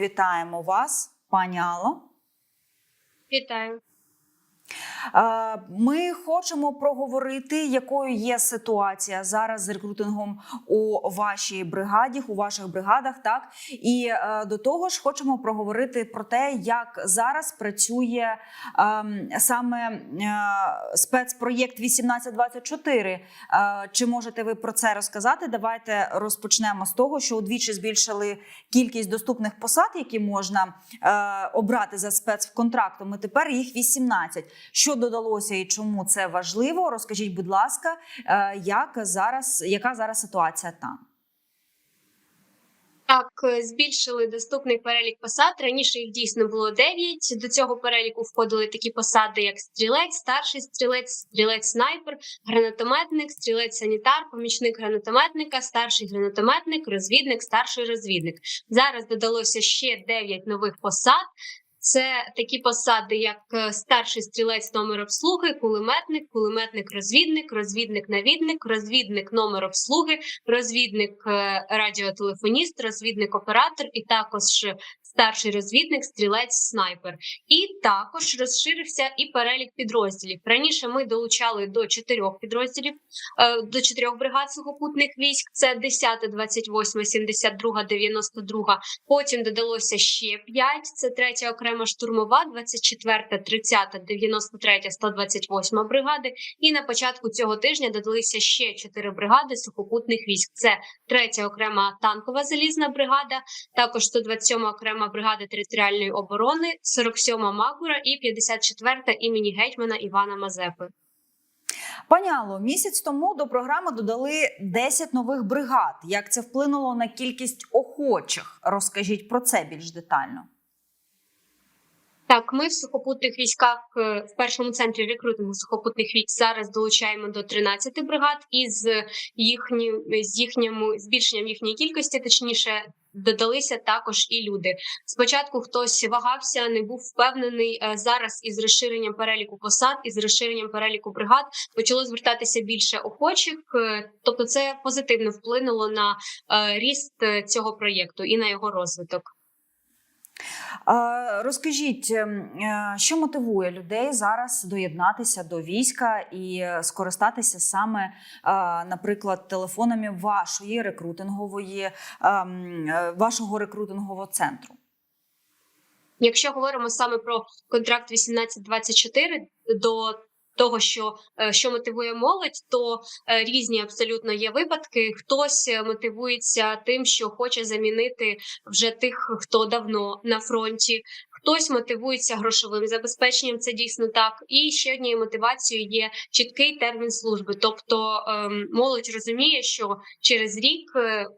Вітаємо вас, пані Алло. Вітаю. Ми хочемо проговорити, якою є ситуація зараз з рекрутингом у вашій бригаді, у ваших бригадах. Так і е, до того ж, хочемо проговорити про те, як зараз працює ем, саме е, спецпроєкт 1824. Е, Чи можете ви про це розказати? Давайте розпочнемо з того, що удвічі збільшили кількість доступних посад, які можна обрати за спецконтрактом. І тепер їх 18. Що додалося і чому це важливо? Розкажіть, будь ласка, е, як зараз, яка зараз ситуація там? Так, е, збільшили доступний перелік посад. Раніше їх дійсно було 9. До цього переліку входили такі посади, як стрілець, старший стрілець, стрілець снайпер, гранатометник, стрілець санітар, помічник гранатометника, старший гранатометник, розвідник, старший розвідник. Зараз додалося ще 9 нових посад. Це такі посади, як е, старший стрілець номер обслуги, кулеметник, кулеметник-розвідник, розвідник-навідник, розвідник номер обслуги, розвідник е, радіотелефоніст, розвідник-оператор і також старший розвідник, стрілець, снайпер. І також розширився і перелік підрозділів. Раніше ми долучали до чотирьох підрозділів, е, до чотирьох бригад сухопутних військ. Це 10, 28, 72, 92. Потім додалося ще 5. Це третя окрема штурмова, 24, 30, 93, 128 бригади. І на початку цього тижня додалися ще 4 бригади сухопутних військ. Це третя окрема танкова залізна бригада, також 127 окрема бригада територіальної оборони, 47-ма Макура і 54-та імені гетьмана Івана Мазепи. Пані Алло, місяць тому до програми додали 10 нових бригад. Як це вплинуло на кількість охочих? Розкажіть про це більш детально. Так, ми в сухопутних військах е, в першому центрі рекрутингу сухопутних військ зараз долучаємо до 13 бригад, і з їхнім з їхнім збільшенням їхньої кількості, точніше, додалися також і люди. Спочатку хтось вагався, не був впевнений. Е, Зараз із розширенням переліку посад, із розширенням переліку бригад почало звертатися більше охочих. Е, Тобто, це позитивно вплинуло на ріст цього проєкту і на його розвиток. Розкажіть, ем, е, що мотивує людей зараз доєднатися до війська і скористатися саме, е, наприклад, телефонами вашої рекрутингової ем, е, вашого рекрутингового центру? Якщо говоримо саме про контракт 1824, до того, що е, що мотивує молодь, то е, різні абсолютно є випадки. Хтось е, мотивується тим, що хоче замінити вже тих, хто давно на фронті. Хтось мотивується грошовим забезпеченням, це дійсно так. І ще однією мотивацією є чіткий термін служби. Тобто ем, молодь розуміє, що через рік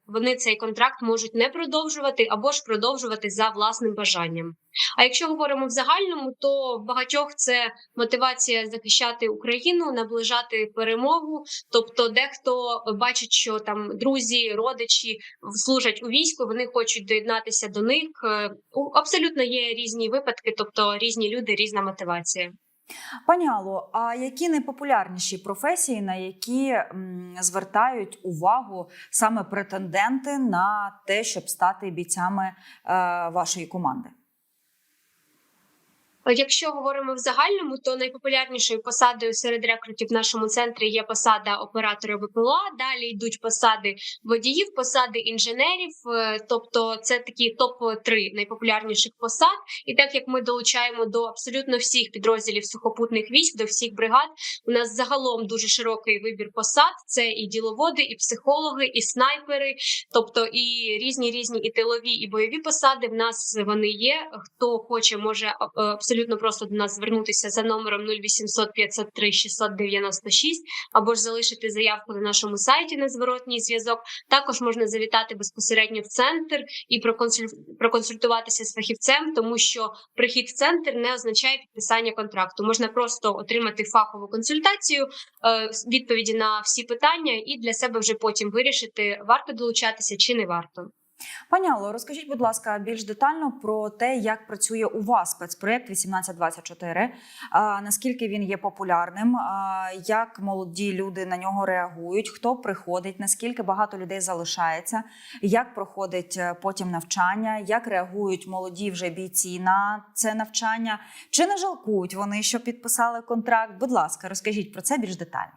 вони цей контракт можуть не продовжувати або ж продовжувати за власним бажанням. А якщо говоримо в загальному, то в багатьох це мотивація захищати Україну, наближати перемогу. Тобто, дехто бачить, що там друзі, родичі служать у війську, вони хочуть доєднатися до них. Е, Абсолютно є різні випадки, тобто різні люди, різна мотивація. Пані Алло, а які найпопулярніші професії, на які звертають увагу саме претенденти на те, щоб стати бійцями е, вашої команди? Якщо говоримо в загальному, то найпопулярнішою посадою серед рекрутів в нашому центрі є посада оператора ВПЛА. Далі йдуть посади водіїв, посади інженерів. е, Тобто, це такі топ 3 найпопулярніших посад. І так як ми долучаємо до абсолютно всіх підрозділів сухопутних військ, до всіх бригад, у нас загалом дуже широкий вибір посад. Це і діловоди, і психологи, і снайпери, тобто і різні різні і тилові, і бойові посади. В нас вони є. Хто хоче, може е, абсолютно просто до нас звернутися за номером 0800 503 696 або ж залишити заявку на нашому сайті на зворотній зв'язок. Також можна завітати безпосередньо в центр і проконсультуватися з фахівцем, тому що прихід в центр не означає підписання контракту. Можна просто отримати фахову консультацію, е, відповіді на всі питання, і для себе вже потім вирішити, варто долучатися чи не варто. Пані Алло, розкажіть, будь ласка, більш детально про те, як працює у вас спецпроєкт 1824, наскільки він є популярним, як молоді люди на нього реагують, хто приходить, наскільки багато людей залишається, як проходить е, потім навчання, як реагують молоді вже бійці на це навчання, чи не жалкують вони, що підписали контракт? Будь ласка, розкажіть про це більш детально.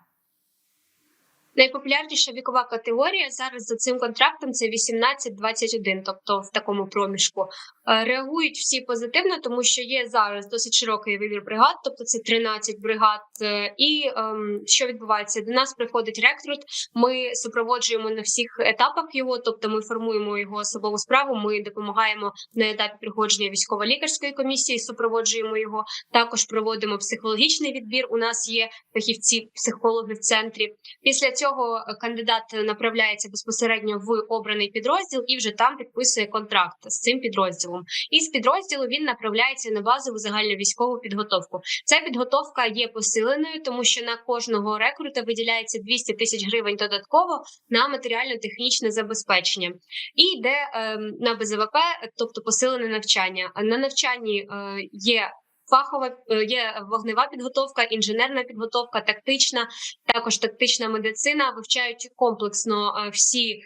Найпопулярніша вікова категорія зараз за цим контрактом це 18-21, тобто в такому проміжку. Е, Реагують всі позитивно, тому що є зараз досить широкий вибір бригад, тобто це 13 бригад. Е, І ем, що відбувається? До нас приходить рекрут. Ми супроводжуємо на всіх етапах його, тобто ми формуємо його особову справу. Ми допомагаємо на етапі приходження військово-лікарської комісії, супроводжуємо його. Також проводимо психологічний відбір. У нас є фахівці, психологи в центрі. Після цього е, кандидат направляється безпосередньо в обраний підрозділ і вже там підписує контракт з цим підрозділом. І з підрозділу він направляється на базову загальну військову підготовку. Ця підготовка є посиленою, тому що на кожного рекрута виділяється 200 тисяч гривень додатково на матеріально-технічне забезпечення. І йде е, на БЗВП, тобто посилене навчання. На навчанні е, є. Фахова е, є вогнева підготовка, інженерна підготовка, тактична, також тактична медицина. Вивчають комплексно е, всі,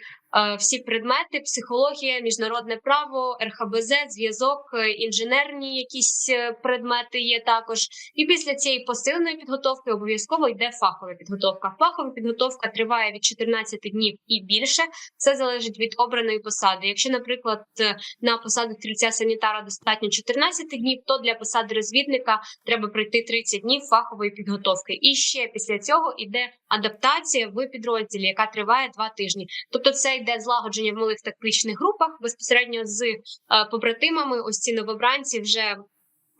всі предмети: психологія, міжнародне право, РХБЗ, зв'язок, е, інженерні якісь е, предмети є також. І після цієї посиленої підготовки обов'язково йде фахова підготовка. Фахова підготовка триває від 14 днів і більше. Це залежить від обраної посади. Якщо, наприклад, е, на посаду стрільця санітара достатньо 14 днів, то для посади розвідника треба пройти 30 днів фахової підготовки. І ще після цього йде адаптація в підрозділі, яка триває два тижні. Тобто, це йде злагодження в малих тактичних групах безпосередньо з е, побратимами. Ось ці новобранці вже.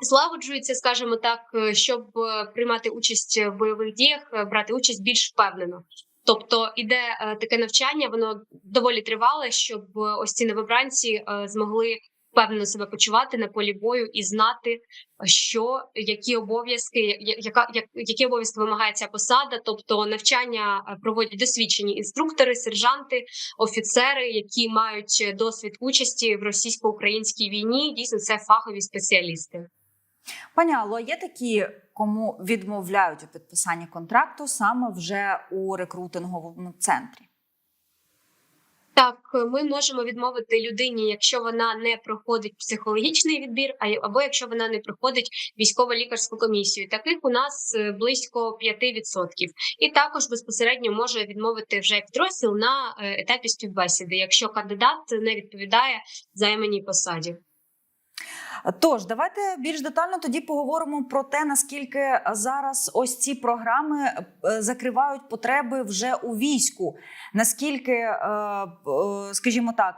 Злагоджуються, скажімо так, е, щоб е, приймати участь в бойових діях, брати участь більш впевнено. Тобто іде таке навчання, воно доволі тривале, щоб ось ці новобранці змогли впевнено себе почувати на полі бою і знати, що які обов'язки, яка як, які обов'язки вимагає ця посада. Тобто навчання е, проводять досвідчені інструктори, сержанти, офіцери, які мають е, досвід участі в російсько-українській війні. Дійсно, це фахові спеціалісти. Пані Алло, є такі, кому відмовляють у підписанні контракту саме вже у рекрутинговому центрі. Так, ми можемо відмовити людині, якщо вона не проходить психологічний відбір, або якщо вона не проходить військово-лікарську комісію. Таких у нас е, близько 5%. І також безпосередньо може відмовити вже підрозділ на е, етапі співбесіди, якщо кандидат не відповідає займаній посаді. Тож, давайте більш детально тоді поговоримо про те, наскільки зараз ось ці програми е, закривають потреби вже у війську. Наскільки, е, е, скажімо так,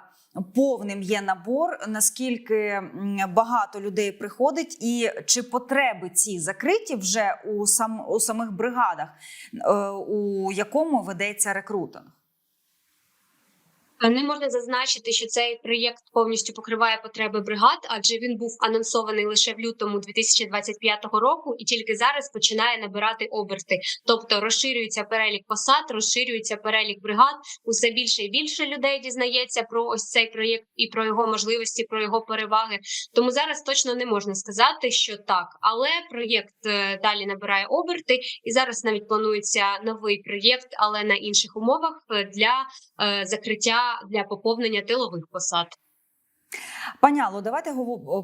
повним є набор, наскільки багато людей приходить, і чи потреби ці закриті вже у сам у самих бригадах, у якому ведеться рекрутинг? Не можна зазначити, що цей проєкт повністю покриває потреби бригад, адже він був анонсований лише в лютому 2025 року, і тільки зараз починає набирати оберти. Тобто розширюється перелік посад, розширюється перелік бригад. Усе більше і більше людей дізнається про ось цей проєкт і про його можливості, про його переваги. Тому зараз точно не можна сказати, що так, але проєкт е, далі набирає оберти, і зараз навіть планується новий проєкт, але на інших умовах е, для е, закриття для поповнення тилових посад. Пані Алло, давайте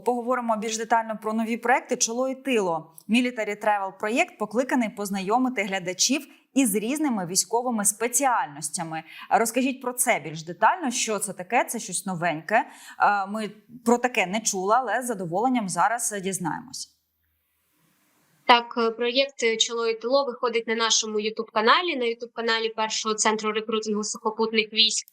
поговоримо більш детально про нові проекти. Чоло і тило. Military Travel проєкт покликаний познайомити глядачів із різними військовими спеціальностями. Розкажіть про це більш детально. Що це таке? Це щось новеньке. Е, Ми про таке не чули, але з задоволенням зараз дізнаємось. Так, е, проєкт е, Чоло і тило виходить на нашому Ютуб каналі, на Ютуб каналі першого центру рекрутингу сухопутних військ.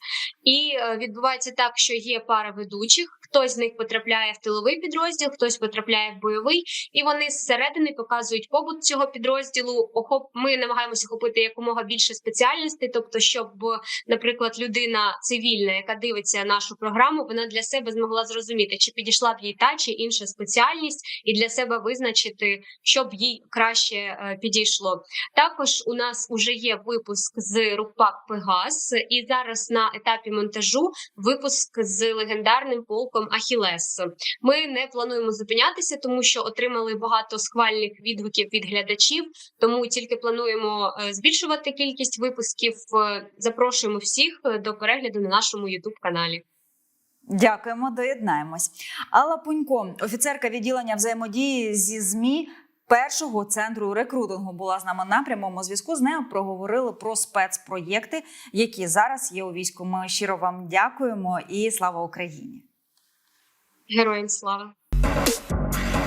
І е, відбувається так, що є пара ведучих. Хтось з них потрапляє в тиловий підрозділ, хтось потрапляє в бойовий, і вони зсередини показують побут цього підрозділу. Охоп, ми намагаємося охопити якомога більше спеціальностей, тобто, щоб, наприклад, людина цивільна, яка дивиться нашу програму, вона для себе змогла зрозуміти, чи підійшла б їй та чи інша спеціальність, і для себе визначити, що б їй краще е, підійшло. Також у нас уже є випуск з Рупак Пегас, і зараз на етапі монтажу випуск з легендарним полком Ахілес. Ми не плануємо зупинятися, тому що отримали багато схвальних відгуків від глядачів. Тому тільки плануємо е, збільшувати кількість випусків. Е, Запрошуємо всіх е, до перегляду на нашому youtube каналі. Дякуємо, доєднаємось. Алла Пунько, офіцерка відділення взаємодії зі ЗМІ. Першого центру рекрутингу була з нами на прямому зв'язку. З нею проговорили про спецпроєкти, які зараз є у війську. Ми щиро вам дякуємо і слава Україні. Героям слава!